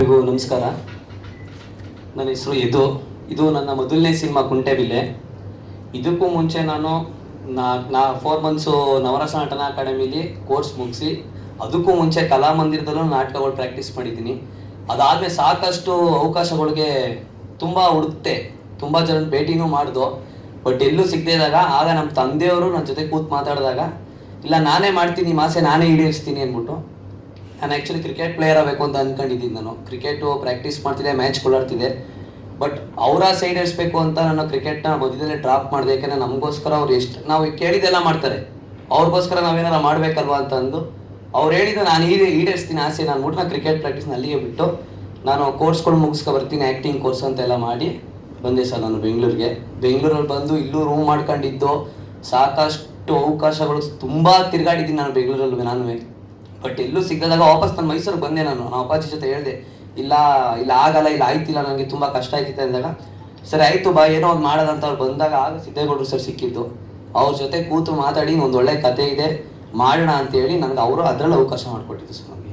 ಎಲ್ರಿಗೂ ನಮಸ್ಕಾರ. ನನ್ನ ಹೆಸರು ಇದು ಇದು ನನ್ನ ಮೊದಲನೇ ಸಿನಿಮಾ ಕುಂಟೆಬಿಲ್ಲೆ. ಇದಕ್ಕೂ ಮುಂಚೆ ನಾನು ನಾ ನಾ ಫೋರ್ ಮಂತ್ಸು ನವರಸ ನಟನ ಅಕಾಡೆಮಿಲಿ ಕೋರ್ಸ್ ಮುಗಿಸಿ, ಅದಕ್ಕೂ ಮುಂಚೆ ಕಲಾಮಂದಿರದಲ್ಲೂ ನಾಟಕಗಳು ಪ್ರಾಕ್ಟೀಸ್ ಮಾಡಿದ್ದೀನಿ. ಅದಾದಮೇಲೆ ಸಾಕಷ್ಟು ಅವಕಾಶಗಳಿಗೆ ತುಂಬ ಹುಡುಕ್ತೆ, ತುಂಬ ಜನ ಭೇಟಿನೂ ಮಾಡ್ದು. ಬಟ್ ಎಲ್ಲೂ ಸಿಗದೇ ಇದ್ದಾಗ, ಆಗ ನಮ್ಮ ತಂದೆಯವರು ನನ್ನ ಜೊತೆ ಕೂತು ಮಾತಾಡಿದಾಗ, ಇಲ್ಲ, ನಾನೇ ಮಾಡ್ತೀನಿ ಮಾಸೆ ನಾನೇ ಈಡೇರಿಸ್ತೀನಿ ಅಂದ್ಬಿಟ್ಟು ನಾನು ಆ್ಯಕ್ಚುಲಿ ಕ್ರಿಕೆಟ್ ಪ್ಲೇಯರ್ ಆಗಬೇಕು ಅಂತ ಅಂದ್ಕೊಂಡಿದ್ದೀನಿ ನಾನು. ಕ್ರಿಕೆಟು ಪ್ರಾಕ್ಟೀಸ್ ಮಾಡ್ತಿದ್ದೆ ಮ್ಯಾಚ್ ಆಡ್ತಿದ್ದೆ ಬಟ್ ಅವರ ಸೈಡ್ ಇರಿಸ್ಬೇಕು ಅಂತ ನಾನು ಕ್ರಿಕೆಟ್ನ ಮಧ್ಯದಲ್ಲೇ ಡ್ರಾಪ್ ಮಾಡಿದೆ. ಯಾಕಂದರೆ ನಮಗೋಸ್ಕರ ಅವ್ರು ಎಷ್ಟು, ನಾವು ಕೇಳಿದ್ದೆಲ್ಲ ಮಾಡ್ತಾರೆ. ಅವ್ರಿಗೋಸ್ಕರ ನಾವೇನಾರ ಮಾಡಬೇಕಲ್ವಾ ಅಂತ ಅಂದು ಅವ್ರು ಹೇಳಿದ ನಾನು ಈ ಈಡೇರಿಸ್ತೀನಿ ಆಸೆ. ನಾನು ಮುಟ್ಟ ಕ್ರಿಕೆಟ್ ಪ್ರಾಕ್ಟೀಸ್ನ ಅಲ್ಲಿಗೆ ಬಿಟ್ಟು ನಾನು ಕೋರ್ಸ್ಗಳು ಮುಗಿಸ್ಕೊ ಬರ್ತೀನಿ ಆ್ಯಕ್ಟಿಂಗ್ ಕೋರ್ಸ್ ಅಂತೆಲ್ಲ ಮಾಡಿ ಬಂದೆ ಸರ್ ನಾನು ಬೆಂಗಳೂರಿಗೆ. ಬೆಂಗಳೂರಲ್ಲಿ ಬಂದು ಇಲ್ಲೂ ರೂಮ್ ಮಾಡ್ಕೊಂಡಿದ್ದು ಸಾಕಷ್ಟು ಅವಕಾಶಗಳು ತುಂಬ ತಿರುಗಾಡಿದ್ದೀನಿ ನಾನು ಬೆಂಗಳೂರಲ್ಲಿ ನಾನು ಬಟ್ ಎಲ್ಲೂ ಸಿಗದಾಗ ವಾಪಸ್ ನಾನು ಮೈಸೂರಿಗೆ ಬಂದೆ ನಾನು. ನಾನು ಅಪ್ಪಾಜಿ ಜೊತೆ ಹೇಳಿದೆ, ಇಲ್ಲ ಇಲ್ಲ ಆಗಲ್ಲ, ಇಲ್ಲ ಆಯ್ತಿಲ್ಲ ನನಗೆ ತುಂಬ ಕಷ್ಟ ಆಯ್ತಿದೆ ಅಂದಾಗ, ಸರಿ ಆಯಿತು ಬಾ, ಏನೋ ಒಂದು ಅಂತ ಅವ್ರು ಬಂದಾಗ ಆಗ ಸಿದ್ದೇಗೌಡರು ಸರ್ ಸಿಕ್ಕಿದ್ದು. ಅವ್ರ ಜೊತೆ ಕೂತು ಮಾತಾಡಿ ಒಂದು ಒಳ್ಳೆ ಕತೆ ಇದೆ, ಮಾಡೋಣ ಅಂತೇಳಿ ನನಗೆ ಅವರು ಅದರಲ್ಲಿ ಅವಕಾಶ ಮಾಡಿಕೊಟ್ಟಿದ್ದು ಸರ್ ನಮಗೆ.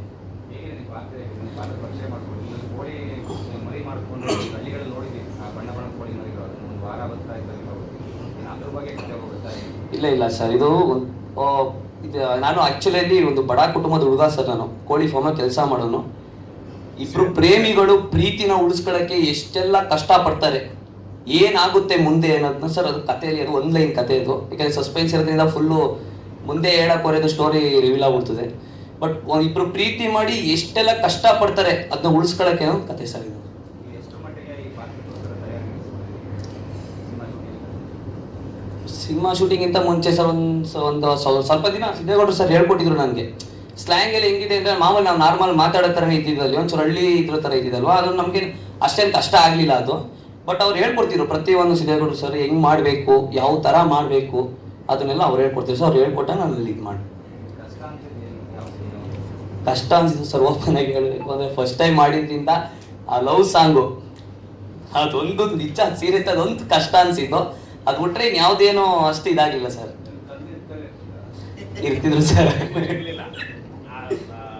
ಇಲ್ಲಿ, ಇಲ್ಲ ಸರ್, ಇದು ಇದು ನಾನು ಆಕ್ಚುಲಿ ಒಂದು ಬಡ ಕುಟುಂಬದ ಹುಡುಗ ಸರ್ ನಾನು. ಕೋಳಿ ಫಾರ್ಮ್ ಕೆಲಸ ಮಾಡೋನು. ಇಬ್ರು ಪ್ರೇಮಿಗಳು ಪ್ರೀತಿನ ಉಳಿಸ್ಕೊಳ್ಳೋಕ್ಕೆ ಎಷ್ಟೆಲ್ಲ ಕಷ್ಟ ಪಡ್ತಾರೆ ಏನಾಗುತ್ತೆ ಮುಂದೆ ಅನ್ನೋದನ್ನ ಸರ್ ಅದು ಕಥೆಯಲ್ಲಿ ಅದು ಒಂದು ಲೈನ್ ಕತೆ ಇದು. ಯಾಕಂದ್ರೆ ಸಸ್ಪೆನ್ಸ್ ಇರೋದ್ರಿಂದ ಫುಲ್ಲು ಮುಂದೆ ಹೇಳಕ್ ಹೊರೆದು ಸ್ಟೋರಿ ರಿವೀಲ್ ಆಗ್ಬಿಡ್ತದೆ. ಬಟ್ ಇಬ್ರು ಪ್ರೀತಿ ಮಾಡಿ ಎಷ್ಟೆಲ್ಲ ಕಷ್ಟ ಪಡ್ತಾರೆ ಅದನ್ನ ಉಳಿಸ್ಕೊಳ್ಳೋಕೆ ಅನ್ನೋದು ಕತೆ ಸರ್ ಇದು ಈಗ ಎಷ್ಟು ಮಟ್ಟಿಗೆ ಈ ಪಾತ್ರಕ್ಕೋಸ್ಕರ ತಯಾರಿ ಸಿನಿಮಾ ಸಿನಿಮಾ ಶೂಟಿಂಗಿಂತ ಮುಂಚೆ ಸರ್ ಒಂದು ಒಂದು ಸ್ವಲ್ಪ ದಿನ ಸಿದ್ದೇಗೌಡರು ಸರ್ ಹೇಳ್ಕೊಟ್ಟಿದ್ರು ನನಗೆ ಸ್ಲ್ಯಾಂಗ್ ಎಲ್ಲ ಹೆಂಗಿದೆ ಅಂದರೆ ಮಾಮೂಲಿ ನಾವು ನಾರ್ಮಲ್ ಮಾತಾಡೋ ಥರನೇ ಇದ್ದಿದ್ದಲ್ಲಿ ಒಂಚೂರು ಹಳ್ಳಿ ಇದ್ರ ಥರ ಇದ್ದಿದ್ದಲ್ವಾ? ಅದು ನಮಗೆ ಅಷ್ಟೇನು ಕಷ್ಟ ಆಗಲಿಲ್ಲ ಅದು. ಬಟ್ ಅವ್ರು ಹೇಳ್ಕೊಡ್ತಿದ್ರು, ಪ್ರತಿಯೊಂದು ಸಿದ್ದೇಗೌಡರು ಸರ್ ಹೆಂಗೆ ಮಾಡಬೇಕು, ಯಾವ ಥರ ಮಾಡಬೇಕು? ಅದನ್ನೆಲ್ಲ ಅವ್ರು ಹೇಳ್ಕೊಡ್ತಿದ್ರು. ಸರ್ ಅವ್ರು ಹೇಳ್ಕೊಟ್ಟ ನಾನು ಇದು ಮಾಡಿ ಕಷ್ಟ ಅನ್ಸಿದ್ರು ಸರ್ ಓಪನ್ ಆಗಿ ಹೇಳಬೇಕು ಅಂದರೆ ಫಸ್ಟ್ ಟೈಮ್ ಮಾಡಿದ್ರಿಂದ ಆ ಲವ್ ಸಾಂಗು ಅದೊಂದು ನಿಜ, ಸೀರಿಯಸ್ ಅದೊಂದು ಕಷ್ಟ ಅನ್ಸಿದ್ದು. ಅದು ಬಿಟ್ರೆ ಇನ್ಯಾವುದೇನೋ ಅಷ್ಟು ಇದಾಗಿಲ್ಲ ಸರ್. ಇರ್ತಿದ್ರು ಸರ್.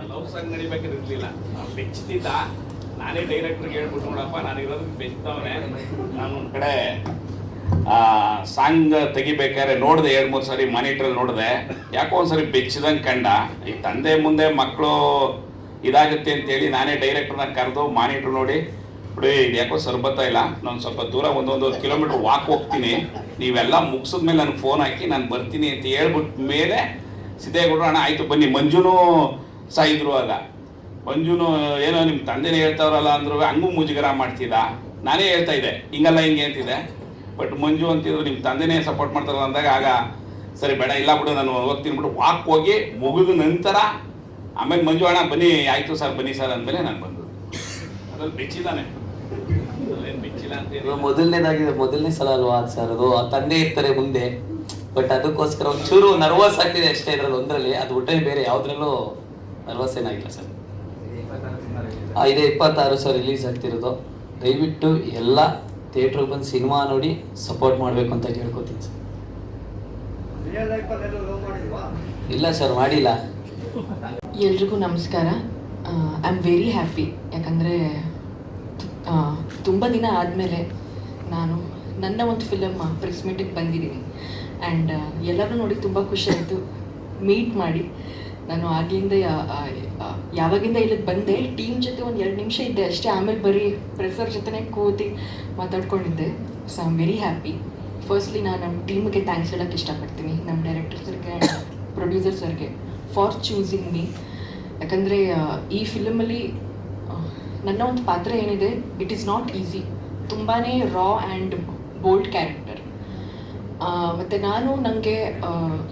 ಲವ್ ಸಾಂಗ್ ನಡಿಬೇಕಾದ್ರೆ ಇರ್ಲಿಲ್ಲ. ಬೆಚ್ತಿದ್ದ ನಾನೇ ಡೈರೆಕ್ಟರ್ಗೆ ಹೇಳ್ಬಿಟ್ಟು ನೋಡಪ್ಪ, ನಾನು ಇರೋದಕ್ಕೆ ಬೆಚ್ತವನೆ ನಾನು ಒಂದು ಕಡೆ ಸಾಂಗ್ ತೆಗಿಬೇಕಾದ್ರೆ ನೋಡಿದೆ ಎರಡು ಮೂರು ಸಾರಿ ಮಾನಿಟ್ರಲ್ಲಿ ನೋಡಿದೆ. ಯಾಕೋ ಒಂದ್ಸರಿ ಬೆಚ್ಚಿದಂಗೆ ಕಂಡ. ಈ ತಂದೆ ಮುಂದೆ ಮಕ್ಕಳು ಇದಾಗುತ್ತೆ ಅಂತೇಳಿ ನಾನೇ ಡೈರೆಕ್ಟರ್ನ ಕರೆದು ಮಾನಿಟ್ರ್ ನೋಡಿ ಬಿಡಿ ಇದು ಯಾಕೋ ಸರ್ ಇಲ್ಲ? ನಾನು ಸ್ವಲ್ಪ ದೂರ ಒಂದೊಂದು ಕಿಲೋಮೀಟರ್ ವಾಕ್ ಹೋಗ್ತೀನಿ. ನೀವೆಲ್ಲ ಮುಗಿಸಿದ್ಮೇಲೆ ನನಗೆ ಫೋನ್ ಹಾಕಿ ನಾನು ಬರ್ತೀನಿ ಅಂತ ಹೇಳ್ಬಿಟ್ಟ ಮೇಲೆ ಸಿದ್ದೇಗೌಡರು, ಅಣ್ಣ, ಆಯಿತು ಬನ್ನಿ. ಮಂಜುನೂ ಇದ್ರು ಆಗ ಮಂಜುನು ಏನೋ ನಿಮ್ಮ ತಂದೆನೇ ಹೇಳ್ತಾವ್ರಲ್ಲ ಅಂದ್ರು, ಹಂಗೂ ಮುಜುಗರ ಮಾಡ್ತಿದ್ದ ನಾನೇ ಹೇಳ್ತಾ ಇದ್ದೆ. ಹಿಂಗಲ್ಲ ಹಿಂಗೆ ಅಂತಿದ್ದೆ. ಬಟ್ ಮಂಜು ಅಂತಿದ್ರು ನಿಮ್ಮ ತಂದೆನೇ ಸಪೋರ್ಟ್ ಮಾಡ್ತಾರಲ್ಲ ಅಂದಾಗ ಆಗ ಸರಿ ಬೇಡ, ಇಲ್ಲ ಬಿಡು, ನಾನು ಹೋಗ್ತೀನಿ. ಬಿಟ್ಟು ವಾಕ್ ಹೋಗಿ ಮುಗಿದ ನಂತರ ಆಮೇಲೆ ಮಂಜು, ಅಣ್ಣ, ಬನ್ನಿ, ಆಯಿತು ಸರ್, ಬನ್ನಿ ಸರ್ ಅಂದಮೇಲೆ ನಾನು ಬಂದು ಅದ್ರಲ್ಲಿ ಬೆಚ್ಚಿದ್ದಾನೆ. ಮೊದಲನೇದಾಗಿದೆ ಮೊದಲನೇ ಸಲ ಅಲ್ವಾ ಅದು ಸರ್ ಅದು? ಆ ತಂದೆ ಇರ್ತಾರೆ ಮುಂದೆ. ಬಟ್ ಅದಕ್ಕೋಸ್ಕರ ಒಂಚೂರು ನರ್ವಸ್ ಆಗ್ತಿದೆ ಅಷ್ಟೇ ಇದ್ರಲ್ಲಿ ಒಂದರಲ್ಲಿ. ಅದು ಊಟ ಬೇರೆ ಯಾವುದ್ರಲ್ಲೂ ನರ್ವಸ್ ಏನಾಗಿಲ್ಲ ಸರ್ ಇದೇ ಇಪ್ಪತ್ತಾರು ಸರ್ ರಿಲೀಸ್ ಆಗ್ತಿರೋದು. ದಯವಿಟ್ಟು ಎಲ್ಲ ಥಿಯೇಟ್ರಿಗೆ ಬಂದು ಸಿನಿಮಾ ನೋಡಿ ಸಪೋರ್ಟ್ ಮಾಡಬೇಕು ಅಂತ ಕೇಳ್ಕೊತೀನಿ ಸರ್ ಇಲ್ಲ ಸರ್ ಮಾಡಿಲ್ಲ. ಎಲ್ರಿಗೂ ನಮಸ್ಕಾರ. ಐ ಆಮ್ ವೆರಿ ಹ್ಯಾಪಿ ಯಾಕಂದರೆ ತುಂಬ ದಿನ ಆದಮೇಲೆ ನಾನು ನನ್ನ ಒಂದು ಫಿಲಮ್ ಪ್ರೆಸ್ ಮೀಟಿಗೆ ಬಂದಿದ್ದೀನಿ. ಆ್ಯಂಡ್ ಎಲ್ಲರೂ ನೋಡಿ ತುಂಬ ಖುಷಿ ಆಯಿತು. ಮೀಟ್ ಮಾಡಿ ನಾನು ಆಗಿಂದ ಯಾ- ಆ, ಆ, ಯಾವಾಗಿಂದ ಇಲ್ಲಿಗೆ ಬಂದೆ ಟೀಮ್ ಜೊತೆ ಒಂದು ಎರಡು ನಿಮಿಷ ಇದ್ದೆ ಅಷ್ಟೇ. ಆಮೇಲೆ ಬರೀ ಪ್ರೆಸರ್ ಜೊತೆ ಕೂತಿ ಮಾತಾಡ್ಕೊಂಡಿದ್ದೆ. So I am very happy firstly ನಾನು ನಮ್ಮ ಟೀಮ್ಗೆ ಥ್ಯಾಂಕ್ಸ್ ಹೇಳೋಕ್ಕೆ ಇಷ್ಟಪಡ್ತೀನಿ. ನಮ್ಮ ಡೈರೆಕ್ಟರ್ ಸರ್ಗೆ ಪ್ರೊಡ್ಯೂಸರ್ ಸರ್ಗೆ ಫಾರ್ ಚೂಸಿಂಗ್ ಮೀ ಯಾಕಂದರೆ ಈ ಫಿಲಮಲ್ಲಿ ನನ್ನ ಒಂದು ಪಾತ್ರ ಏನಿದೆ ಇಟ್ ಈಸ್ ನಾಟ್ ಈಸಿ ತುಂಬಾ ರಾ ಆ್ಯಂಡ್ ಬೋಲ್ಡ್ ಕ್ಯಾರೆಕ್ಟರ್ ಮತ್ತು ನಾನು ನನಗೆ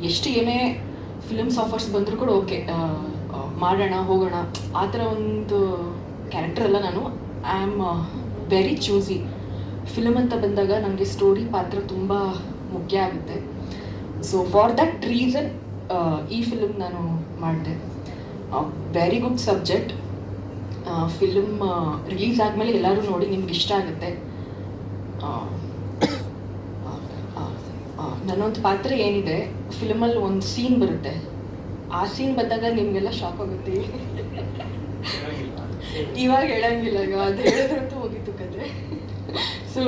ಎಷ್ಟು ಏನೇ ಫಿಲಮ್ಸ್ ಆಫರ್ಸ್ ಬಂದರೂ ಕೂಡ ಓಕೆ ಮಾಡೋಣ, ಹೋಗೋಣ, ಆ ಥರ ಒಂದು ಕ್ಯಾರೆಕ್ಟರ್ ಅಲ್ಲ ನಾನು. I am very choosy film ಅಂತ ಬಂದಾಗ ನನಗೆ ಸ್ಟೋರಿ ಪಾತ್ರ ತುಂಬ ಮುಖ್ಯ ಆಗುತ್ತೆ. ಸೊ ಫಾರ್ ದಟ್ ರೀಸನ್ ಈ ಫಿಲಮ್ ನಾನು ಮಾಡಿದೆ. Very good subject film release ಆದಮೇಲೆ ಎಲ್ಲರೂ ನೋಡಿ ನಿಮ್ಗೆ ಇಷ್ಟ ಆಗುತ್ತೆ. ನನ್ನೊಂದು ಪಾತ್ರ ಏನಿದೆ ಫಿಲಮಲ್ಲಿ ಒಂದು ಸೀನ್ ಬರುತ್ತೆ. ಆ ಸೀನ್ ಬಂದಾಗ ನಿಮಗೆಲ್ಲ ಶಾಕ್ ಆಗುತ್ತೆ. ಇವಾಗ ಹೇಳಂಗಿಲ್ಲ ಅದು ಹೇಳಿದ್ರಂತೂ ಹೋಗಿತ್ತು ಕತೆ. ಸೊ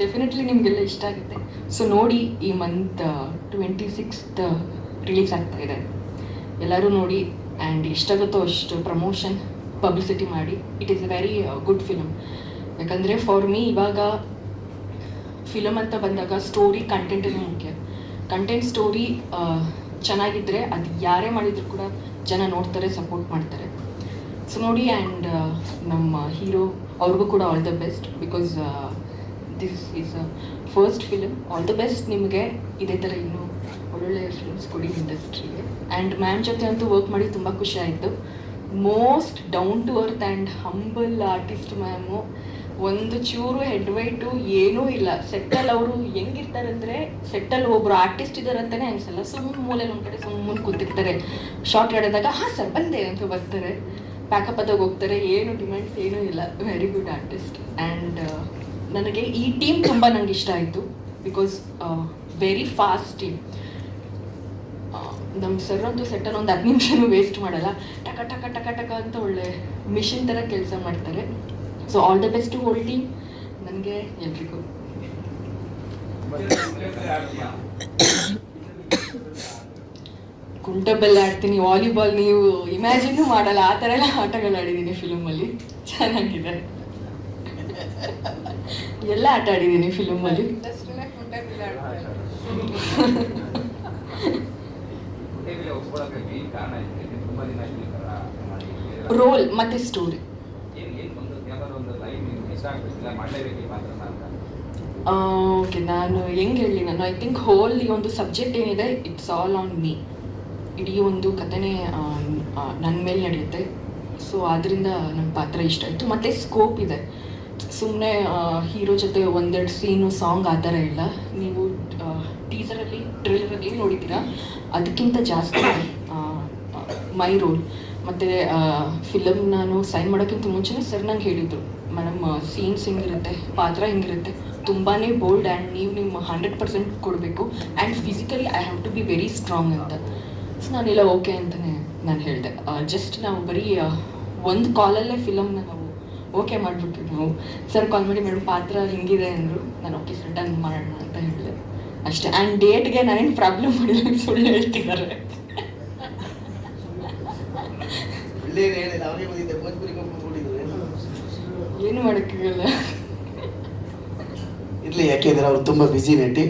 ಡೆಫಿನೆಟ್ಲಿ ನಿಮಗೆಲ್ಲ ಇಷ್ಟ ಆಗುತ್ತೆ. ಸೊ ನೋಡಿ ಈ ಮಂತ್ ಟ್ವೆಂಟಿ ಸಿಕ್ಸ್ತ್ ರಿಲೀಸ್ ಆಗ್ತಾ ಇದೆ. ಎಲ್ಲರೂ ನೋಡಿ ಆ್ಯಂಡ್ ಎಷ್ಟಾಗುತ್ತೋ ಅಷ್ಟು ಪ್ರಮೋಷನ್ ಪಬ್ಲಿಸಿಟಿ ಮಾಡಿ. It is a very good film ಯಾಕಂದರೆ ಫಾರ್ ಮೀ ಇವಾಗ ಫಿಲಮ್ ಅಂತ ಬಂದಾಗ ಸ್ಟೋರಿ ಕಂಟೆಂಟೇ ಮುಖ್ಯ. ಕಂಟೆಂಟ್ ಸ್ಟೋರಿ ಚೆನ್ನಾಗಿದ್ದರೆ ಅದು ಯಾರೇ ಮಾಡಿದ್ರು ಕೂಡ ಜನ ನೋಡ್ತಾರೆ ಸಪೋರ್ಟ್ ಮಾಡ್ತಾರೆ. ಸೊ ನೋಡಿ ಆ್ಯಂಡ್ ನಮ್ಮ ಹೀರೋ ಅವ್ರಿಗೂ ಕೂಡ all the best because this is a first film all the best ನಿಮಗೆ. ಇದೇ ಥರ ಇನ್ನೂ ಒಳ್ಳೊಳ್ಳೆ ಫಿಲ್ಮ್ಸ್ ಕೊಡಿ ಇಂಡಸ್ಟ್ರಿಗೆ ಆ್ಯಂಡ್ ಮ್ಯಾಮ್ ಜೊತೆ ಅಂತೂ ವರ್ಕ್ ಮಾಡಿ ತುಂಬ ಖುಷಿ ಆಯಿತು. Most down to earth and humble artist ma'am ಒಂದು ಚೂರು ಹೆಡ್ ವೈಟು ಏನೂ ಇಲ್ಲ. ಸೆಟ್ಟಲ್ಲಿ ಅವರು ಹೆಂಗಿರ್ತಾರೆ ಅಂದರೆ ಸೆಟ್ಟಲ್ಲಿ ಒಬ್ಬರು ಆರ್ಟಿಸ್ಟ್ ಇದ್ದಾರೆ ಅಂತಲೇ ಅನ್ಸಲ್ಲ. ಸುಮ್ಮನೆ ಮೂಲೆ ಒಂದು ಕಡೆ ಸುಮ್ಮನೆ ಕೂತಿರ್ತಾರೆ. ಶಾರ್ಟ್ ಹೇಳಿದಾಗ ಹಾಂ ಸರ್ ಬಂದೆ ಅಂತ ಬರ್ತಾರೆ. ಪ್ಯಾಕಪ್ ಅದಾಗ ಹೋಗ್ತಾರೆ. ಏನು ಡಿಮ್ಯಾಂಡ್ಸ್ ಏನೂ ಇಲ್ಲ. ವೆರಿ ಗುಡ್ ಆರ್ಟಿಸ್ಟ್ ಆ್ಯಂಡ್ ನನಗೆ ಈ ಟೀಮ್ ತುಂಬ ನಂಗೆ ಇಷ್ಟ ಆಯಿತು. ಬಿಕಾಸ್ ವೆರಿ ಫಾಸ್ಟ್ ಟೀಮ್ ನಮ್ಮ ಸರ್ ಅಂತೂ ಸೆಟ್ಟಲ್ಲಿ ಒಂದು ಹತ್ತು ನಿಮಿಷನೂ ವೇಸ್ಟ್ ಮಾಡಲ್ಲ. ಟಕ ಟಕ ಟಕ ಟಕ ಅಂತ ಒಳ್ಳೆ ಮಿಷಿನ್ ಥರ ಕೆಲಸ ಮಾಡ್ತಾರೆ. So all the best whole team ನನಗೆ ಎಲ್ರಿಗೂ. ಕುಂಟಬೆಲ್ಲ ಆಡ್ತೀನಿ ವಾಲಿಬಾಲ್ ನೀವು ಇಮ್ಯಾಜಿನ್ ಮಾಡಲ್ಲ ಆ ಥರ ಎಲ್ಲ ಆಟಗಳು ಆಡಿದ್ದೀನಿ ಫಿಲಮಲ್ಲಿ ಚೆನ್ನಾಗಿದೆ. ಎಲ್ಲ ಆಟ ಆಡಿದ್ದೀನಿ ಫಿಲಮಲ್ಲಿ ಕುಟೇಬಿಲೆ ಒಪ್ಕೊಳ್ಳೋಕೆ ಮೇನ್ ಕಾರಣ ಇದೆ. ತುಂಬಾ ದಿನ ಈ ಥರ ಮಾಡಿ ರೋಲ್ ಮತ್ತೆ ಸ್ಟೋರಿ ಏನು ಏನು ಒಂದು ಯಾವ್ದಾದ್ರು ಒಂದು ಲೈನ್ ನಿಮ್ಗೆ ಇಷ್ಟ ಆಗ್ಬೇಕಿಲ್ಲ ಮಾಡಲೇಬೇಕು ಈ ಪಾತ್ರನ ಅಂತ ಓಕೆ ನಾನು ಹೆಂಗೆ ಹೇಳಿ ನಾನು? ಐ ಥಿಂಕ್ ಹೋಲ್ ಈ ಒಂದು ಸಬ್ಜೆಕ್ಟ್ ಏನಿದೆ ಇಟ್ಸ್ ಆಲ್ ಆನ್ ಮೀ ಇಡೀ ಒಂದು ಕಥೆನೇ ನನ್ನ ಮೇಲೆ ನಡೆಯುತ್ತೆ. ಸೊ ಆದ್ದರಿಂದ ನನ್ನ ಪಾತ್ರ ಇಷ್ಟ ಆಯಿತು. ಮತ್ತು ಸ್ಕೋಪ್ ಇದೆ. ಸುಮ್ಮನೆ ಹೀರೋ ಜೊತೆ ಒಂದೆರಡು ಸೀನು ಸಾಂಗ್ ಆ ಥರ ಇಲ್ಲ. ನೀವು ಟೀಸರಲ್ಲಿ ಟ್ರೇಲರಲ್ಲಿ ನೋಡಿದ್ದೀರಾ? ಅದಕ್ಕಿಂತ ಜಾಸ್ತಿ ಮೈ ರೋಲ್ ಮತ್ತು ಫಿಲಮ್ ನಾನು ಸೈನ್ ಮಾಡೋಕ್ಕಿಂತ ಮುಂಚೆನೇ ಸರ್ ನಂಗೆ ಹೇಳಿದರು. ಮೇಡಮ್ ಸೀನ್ಸ್ ಹಿಂಗಿರುತ್ತೆ? ಪಾತ್ರ ಹಿಂಗಿರುತ್ತೆ? ತುಂಬಾ ಬೋಲ್ಡ್ ಆ್ಯಂಡ್ ನೀವು ನಿಮ್ಮ ಹಂಡ್ರೆಡ್ ಪರ್ಸೆಂಟ್ ಕೊಡಬೇಕು. And physically I have to be very strong ಅಂತ. ಸೊ ನಾನೆಲ್ಲ ಓಕೆ ಅಂತಲೇ ನಾನು ಹೇಳಿದೆ. ಜಸ್ಟ್ ನಾವು ಬರೀ ಒಂದು ಕಾಲಲ್ಲೇ ಫಿಲಮ್ನ ನಾವು ಓಕೆ ಮಾಡಿಬಿಟ್ವಿ ನಾವು. ಸರ್ ಕಾಲ್ ಮಾಡಿ ಮೇಡಮ್ ಪಾತ್ರ ಹಿಂಗಿದೆ? ಅಂದರು. ನಾನು ಓಕೆ ಸರ್ ಡನ್ ಮಾಡೋಣ ಅಂತ ಹೇಳಿದೆ. ಅಷ್ಟೇ. ಆ್ಯಂಡ್ ಡೇಟ್ಗೆ ನಾನೇನು ಪ್ರಾಬ್ಲಮ್ ಮಾಡಿಲ್ಲ ಸುಳ್ಳು ಹೇಳ್ತಿದ್ದಾರೆ ಏನು? ಮಾಡೋಕ್ಕಾಗಲ್ಲ. ಇರಲಿ ಯಾಕೆಂದ್ರೆ ಅವ್ರು ತುಂಬಾ ಬಿಸಿ ನಟಿ